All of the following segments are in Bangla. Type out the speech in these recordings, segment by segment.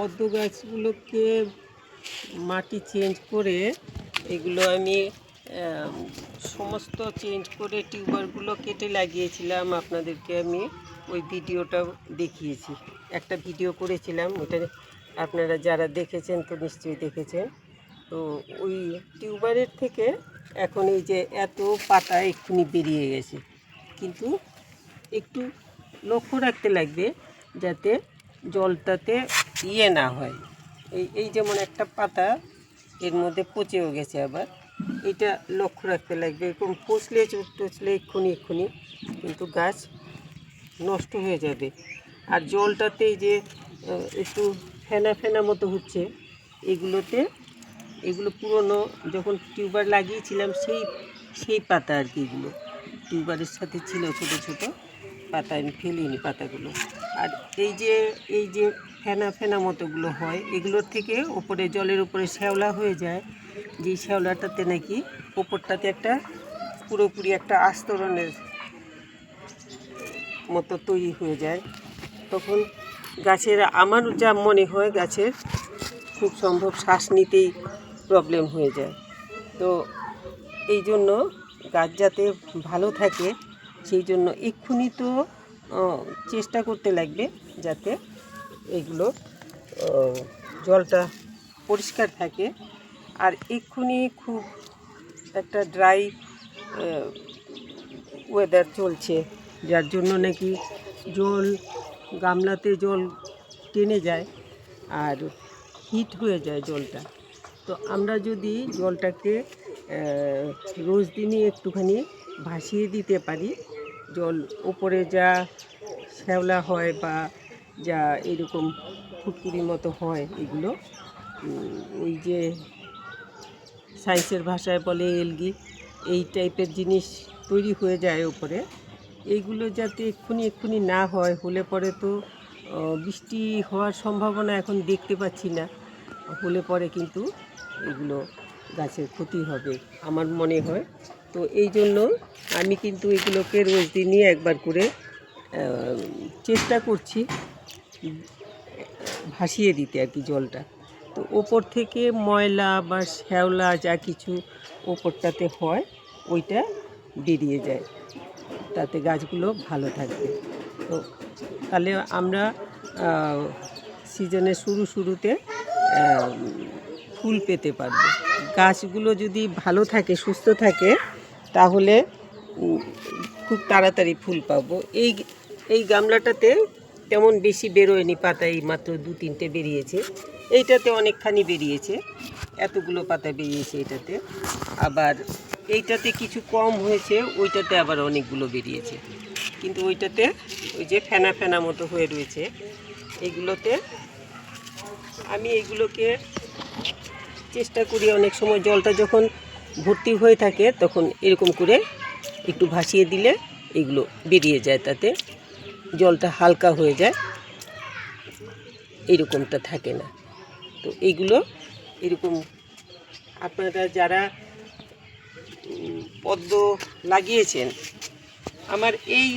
পদ্ম গাছগুলোকে মাটি চেঞ্জ করে এগুলো আমি সমস্ত চেঞ্জ করে টিউবারগুলো কেটে লাগিয়েছিলাম। আপনাদেরকে আমি ওই ভিডিওটা দেখিয়েছি। একটা ভিডিও করেছিলাম, ওটা আপনারা যারা দেখেছেন তো নিশ্চয়ই দেখেছেন। তো ওই টিউবারের থেকে এখন এই যে এত পাতা এক্ষুনি বেরিয়ে গেছে। কিন্তু একটু লক্ষ্য রাখতে লাগবে যাতে জলটাতে ইয়ে না হয়। এই এই যেমন একটা পাতা, এর মধ্যে পচেও গেছে আবার। এটা লক্ষ্য রাখতে লাগবে, এরকম পচলে টচলে এক্ষুনি এক্ষুনি কিন্তু গাছ নষ্ট হয়ে যাবে। আর জলটাতে যে একটু ফেনা ফেনা মতো হচ্ছে, এগুলোতে, এগুলো পুরনো যখন টিউবার লাগিয়েছিলাম, সেই সেই পাতা আর কি এগুলো। টিউবারের সাথে ছিল ছোট ছোট। পাতা, আমি ফেলিনি পাতাগুলো। আর এই যে এই যে ফেনা ফেনা মতোগুলো হয়, এগুলোর থেকে ওপরে জলের উপরে শ্যাওলা হয়ে যায়। যেই শ্যাওলাটাতে নাকি ওপরটাতে একটা পুরোপুরি একটা আস্তরণের মতো তৈরি হয়ে যায়। তখন গাছের, আমার যা মনে হয়, গাছের খুব সম্ভব শ্বাস নিতেই প্রবলেম হয়ে যায়। তো এই জন্য গাছ যাতে ভালো থাকে সেই জন্য এক্ষুনি তো চেষ্টা করতে লাগবে যাতে এগুলো জলটা পরিষ্কার থাকে। আর এক্ষুনি খুব একটা ড্রাই ওয়েদার চলছে, যার জন্য নাকি জল, গামলাতে জল টেনে যায় আর হিট হয়ে যায় জলটা। তো আমরা যদি জলটাকে রোজ দিনই একটুখানি ভাসিয়ে দিতে পারি জল, ওপরে যা শ্যাওলা হয় বা যা এরকম ফুটকুড়ি মতো হয় এগুলো ওই যে সায়েন্সের ভাষায় বলে এলগি, এই টাইপের জিনিস তৈরি হয়ে যায় ওপরে। এইগুলো যাতে এক্ষুনি এক্ষুনি না হয়, হলে পরে তো বৃষ্টি হওয়ার সম্ভাবনা এখন দেখতে পাচ্ছি না, হলে পরে কিন্তু এগুলো গাছের ক্ষতি হবে, আমার মনে হয়। তো এই জন্য আমি কিন্তু এগুলোকে রোজ দিনই একবার করে চেষ্টা করছি ভাসিয়ে দিতে আর কি জলটা। তো ওপর থেকে ময়লা বা শ্যাওলা যা কিছু ওপরটাতে হয়, ওইটা বেরিয়ে যায়। তাতে গাছগুলো ভালো থাকবে। তো তাহলে আমরা সিজনের শুরু শুরুতে ফুল পেতে পারব। গাছগুলো যদি ভালো থাকে, সুস্থ থাকে তাহলে খুব তাড়াতাড়ি ফুল পাবো। এই এই গামলাটাতে তেমন বেশি বেরোয়নি পাতা, এই মাত্র দু তিনটে বেরিয়েছে। এইটাতে অনেকখানি বেরিয়েছে। এতগুলো পাতা বেরিয়েছে এটাতে। আবার এইটাতে কিছু কম হয়েছে, ওইটাতে আবার অনেকগুলো বেরিয়েছে। কিন্তু ওইটাতে ওই যে ফেনা ফেনা মতো হয়ে রয়েছে। এগুলোতে আমি এগুলোকে চেষ্টা করি অনেক সময় জলটা যখন ভর্তি হয়ে থাকে, তখন এরকম করে একটু ভাসিয়ে দিলে এগুলো বেরিয়ে যায়, তাতে জলটা হালকা হয়ে যায়। এরকমটা থাকে না। তো এইগুলো এরকম আপনারা যারা পদ্ম লাগিয়েছেন, আমার এই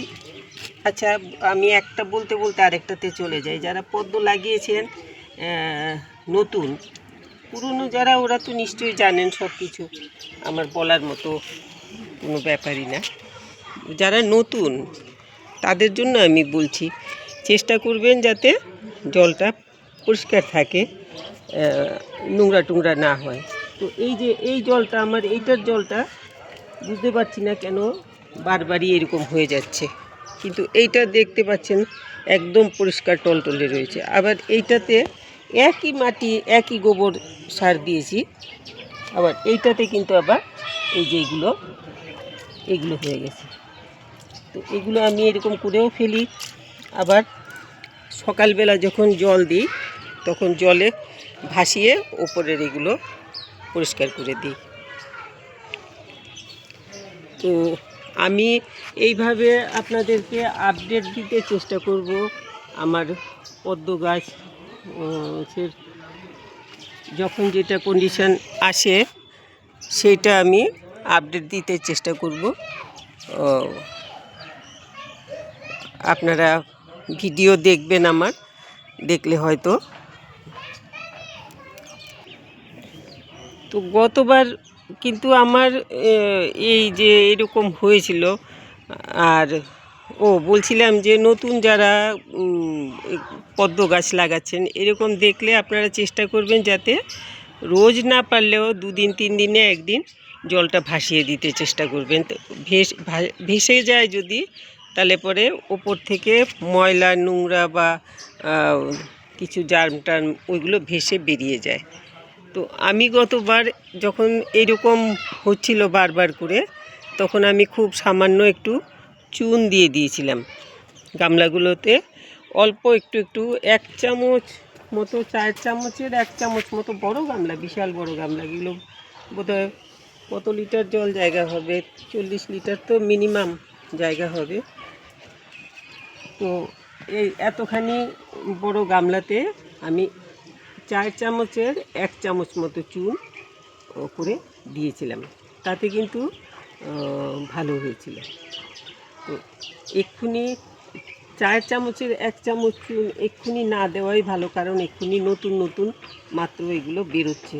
আচ্ছা আমি একটা বলতে বলতে আরেকটাতে চলে যাই। যারা পদ্ম লাগিয়েছেন নতুন পুরনো যারা, ওরা তো নিশ্চয়ই জানেন সব কিছু আমার বলার মতো কোনো ব্যাপারই না। যারা নতুন, তাদের জন্য আমি বলছি, চেষ্টা করবেন যাতে জলটা পরিষ্কার থাকে নোংরা টুংরা না হয়। তো এই যে, এই জলটা আমার, এইটার জলটা বুঝতে পারছি না কেন বারবারই এরকম হয়ে যাচ্ছে। কিন্তু এইটা দেখতে পাচ্ছেন, একদম পরিষ্কার টলটলে রয়েছে। আবার এইটাতে একই মাটি, একই গোবর সার দিয়েছি। আবার এইটাতে কিন্তু আবার এই যে এইগুলো এগুলো হয়ে গেছে। তো এগুলো আমি এরকম করেও ফেলি। আবার সকালবেলা যখন জল দিই, তখন জলে ভাসিয়ে ওপরের এগুলো পরিষ্কার করে দিই। তো আমি এইভাবে আপনাদেরকে আপডেট দিতে চেষ্টা করব। আমার পদ্ম গাছ সে যখন যেটা কন্ডিশন আসে, সেটা আমি আপডেট দিতে চেষ্টা করব। আপনারা ভিডিও দেখবেন আমার, দেখলে হয়তো। তো গতবার কিন্তু আমার এই যে এরকম হয়েছিল, আর ও, বলছিলাম যে নতুন যারা পদ্ম গাছ লাগাচ্ছেন, এরকম দেখলে আপনারা চেষ্টা করবেন যাতে রোজ না পারলেও দুদিন, তিন দিনে একদিন জলটা ভাসিয়ে দিতে চেষ্টা করবেন। ভেস ভেসে যায় যদি, তাহলে পরে ওপর থেকে ময়লা, নোংরা বা কিছু জার্ম টার্ম, ওইগুলো ভেসে বেরিয়ে যায়। তো আমি গতবার যখন এরকম হচ্ছিল বারবার করে, তখন আমি খুব সামান্য একটু চুন দিয়ে দিয়েছিলাম গামলাগুলোতে। অল্প একটু একটু, এক চামচ মতো, চার চামচের এক চামচ মতো বড় গামলা, বিশাল বড় গামলা। এগুলো বোধহয় কত লিটার জল জায়গা হবে? চল্লিশ লিটার তো মিনিমাম জায়গা হবে। তো এই এতখানি বড় গামলাতে আমি চার চামচের এক চামচ মতো চুন করে দিয়েছিলাম। তাতে কিন্তু ভালো হয়েছিল। তো এক্ষুনি চার চামচের এক চামচ চুন এক্ষুনি না দেওয়াই ভালো, কারণ এক্ষুনি নতুন নতুন মাত্র এগুলো বেরোচ্ছে।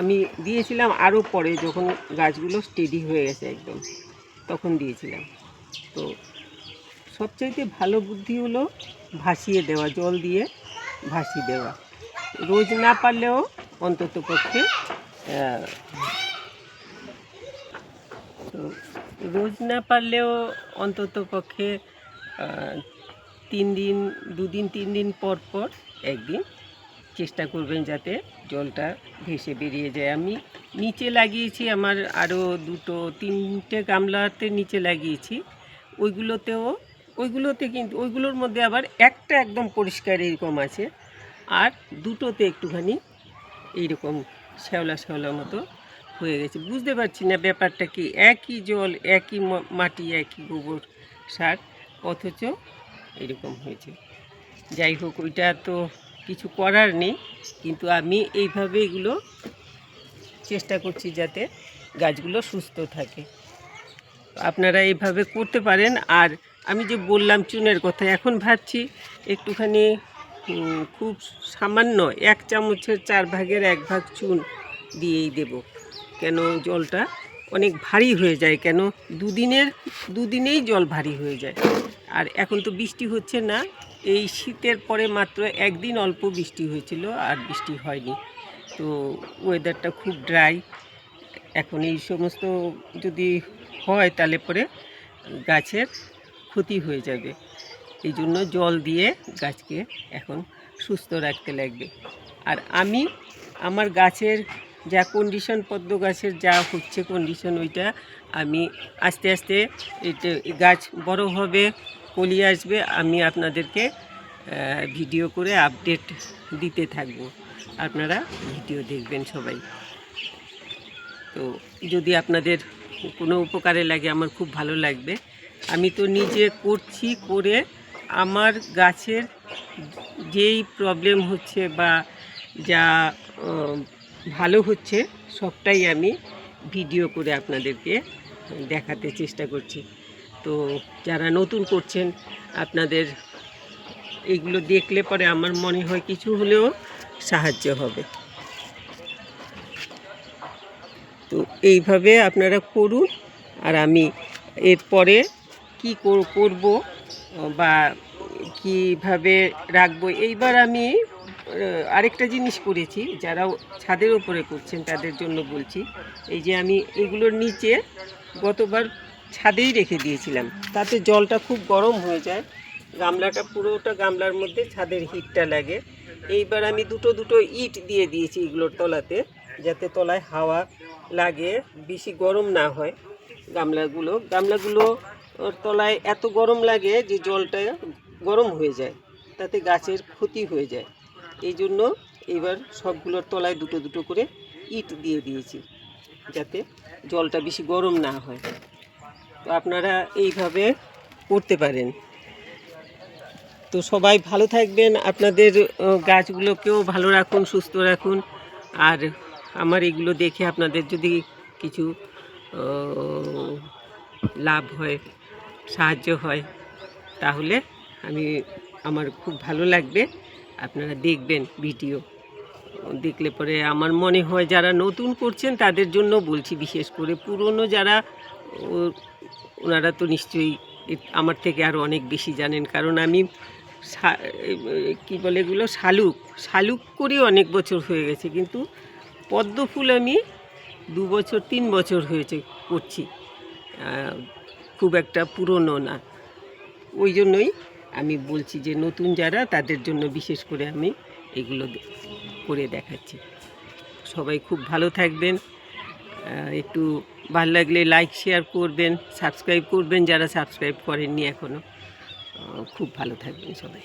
আমি দিয়েছিলাম আরও পরে, যখন গাছগুলো স্টেডি হয়ে গেছে একদম, তখন দিয়েছিলাম। তো সবচাইতে ভালো বুদ্ধি হলো ভাসিয়ে দেওয়া, জল দিয়ে ভাসিয়ে দেওয়া। রোজ না পারলেও অন্তত পক্ষে আহ, তো রোজ না পারলেও অন্তত পক্ষে তিন দিন, দুদিন, তিন দিন পর পর একদিন চেষ্টা করবেন যাতে জলটা ভেসে বেরিয়ে যায়। আমি নিচে লাগিয়েছি আমার আরও দুটো, তিনটে গামলাতে নিচে লাগিয়েছি। ওইগুলোতেও, ওইগুলোতে কিন্তু, ওইগুলোর মধ্যে আবার একটা একদম পরিষ্কার এরকম আছে। আর দুটোতে একটুখানি এইরকম শ্যাওলা শ্যাওলা মতো হয়ে গেছে। বুঝতে পারছি না ব্যাপারটা কি? একই জল, একই মাটি, একই গোবর সার, অথচ এরকম হয়েছে। যাই হোক, ওইটা তো কিছু করার নেই, কিন্তু আমি এইভাবে এগুলো চেষ্টা করছি যাতে গাছগুলো সুস্থ থাকে। আপনারা এইভাবে করতে পারেন। আর আমি যে বললাম চুনের কথা, এখন ভাবছি একটুখানি খুব সামান্য এক চামচের চার ভাগের এক ভাগ চুন দিয়েই দেব। কেন জলটা অনেক ভারী হয়ে যায় কেন? দুদিনের, দুদিনেই জল ভারী হয়ে যায়। আর এখন তো বৃষ্টি হচ্ছে না। এই শীতের পরে মাত্র একদিন অল্প বৃষ্টি হয়েছিল আর বৃষ্টি হয়নি। তো ওয়েদারটা খুব ড্রাই এখন এই সমস্ত যদি হয় তাহলে পরে গাছের ক্ষতি হয়ে যাবে। এই জন্য জল দিয়ে গাছকে এখন সুস্থ রাখতে লাগবে। আর আমি আমার গাছের যা কন্ডিশন পদ্ম গাছের যা হচ্ছে কন্ডিশন ওইটা আমি আস্তে আস্তে এটা গাছ বড় হবে, কলি আসবে, আমি আপনাদেরকে ভিডিও করে আপডেট দিতে থাকব। আপনারা ভিডিও দেখবেন সবাই। তো যদি আপনাদের কোনো উপকারে লাগে, আমার খুব ভালো লাগবে। আমি তো নিজে করছি করে আমার গাছের যেই প্রবলেম হচ্ছে বা যা ভালো হচ্ছে, সবটাই আমি ভিডিও করে আপনাদেরকে দেখাতে চেষ্টা করছি। তো যারা নতুন করছেন, আপনাদের এগুলো দেখলে পরে আমার মনে হয় কিছু হলেও সাহায্য হবে। তো এইভাবে আপনারা করুন, আর আমি এরপরে কি কর- করব বা কীভাবে রাখব, এইবার আমি আরেকটা জিনিস করেছি যারা ছাদের ওপরে করছেন তাদের জন্য বলছি, এই যে আমি এগুলোর নিচে গতবার ছাদেই রেখে দিয়েছিলাম। তাতে জলটা খুব গরম হয়ে যায়, গামলাটা পুরোটা গামলার মধ্যে ছাদের হিটটা লাগে। এইবার আমি দুটো দুটো ইট দিয়ে দিয়েছি এগুলোর তলাতে, যাতে তলায় হাওয়া লাগে, বেশি গরম না হয় গামলাগুলো। গামলাগুলো তলায় এত গরম লাগে যে জলটা গরম হয়ে যায়, তাতে গাছের ক্ষতি হয়ে যায়। এই জন্য এবার সবগুলোর তলায় দুটো দুটো করে ইট দিয়ে দিয়েছি, যাতে জলটা বেশি গরম না হয়। তো আপনারা এইভাবে করতে পারেন। তো সবাই ভালো থাকবেন, আপনাদের গাছগুলোকেও ভালো রাখুন, সুস্থ রাখুন। আর আমার এগুলো দেখে আপনাদের যদি কিছু লাভ হয়, সাহায্য হয়, তাহলে আমি, আমার খুব ভালো লাগবে। আপনারা দেখবেন ভিডিও। দেখলে পরে আমার মনে হয় যারা নতুন করছেন তাদের জন্য বলছি বিশেষ করে পুরনো যারা ওনারা তো নিশ্চয়ই আমার থেকে আরও অনেক বেশি জানেন। কারণ আমি কি বলে এগুলো, শালুক। শালুক করি অনেক বছর হয়ে গেছে, কিন্তু পদ্ম ফুল আমি দু বছর, তিন বছর হয়েছে করছি। খুব একটা পুরনো না। ওই জন্যই আমি বলছি যে নতুন যারা, তাদের জন্য বিশেষ করে আমি এগুলো করে দেখাচ্ছি। সবাই খুব ভালো থাকবেন। একটু ভালো লাগলে লাইক শেয়ার করবেন সাবস্ক্রাইব করবেন যারা সাবস্ক্রাইব করেননি এখনও খুব ভালো থাকবেন সবাই।